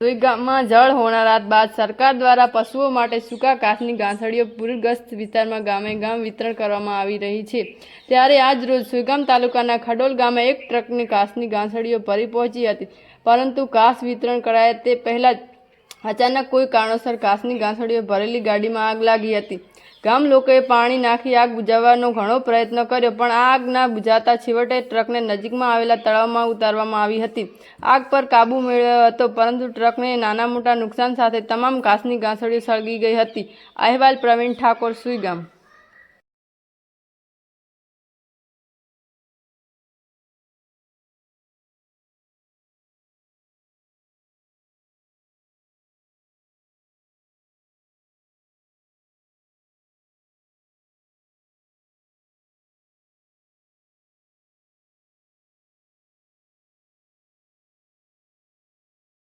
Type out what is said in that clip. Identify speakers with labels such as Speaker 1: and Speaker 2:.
Speaker 1: સુઈ ગામમાં જળ હોનારાત બાદ સરકાર દ્વારા પશુઓ માટે સૂકા કાચની ગાંસડીઓ પૂરગ્રસ્ત વિસ્તારમાં ગામે ગામ વિતરણ કરવામાં આવી રહી છે. ત્યારે આજ રોજ સુઈગામ તાલુકાના ખડોલ ગામે એક ટ્રકની કાચની ગાંસડીઓ ભરી પહોંચી હતી. પરંતુ કાચ વિતરણ કરાય તે પહેલાં જ અચાનક કોઈ કારણોસર કાચની ગાંસડીઓ ભરેલી ગાડીમાં આગ લાગી હતી. ગામ લોકોએ પાણી નાખી આગ બુઝાવવાનો ઘણો પ્રયત્ન કર્યો, પણ આગ ના બુઝાતા છેવટે ટ્રકને નજીકમાં આવેલા તળાવમાં ઉતારવામાં આવી હતી. આગ પર કાબુ મેળવ્યો હતો, પરંતુ ટ્રકને નાના મોટા નુકસાન સાથે તમામ કાચની ગાંસડીઓ સળગી ગઈ હતી. અહેવાલ પ્રવીણ ઠાકોર, સુઈગામ.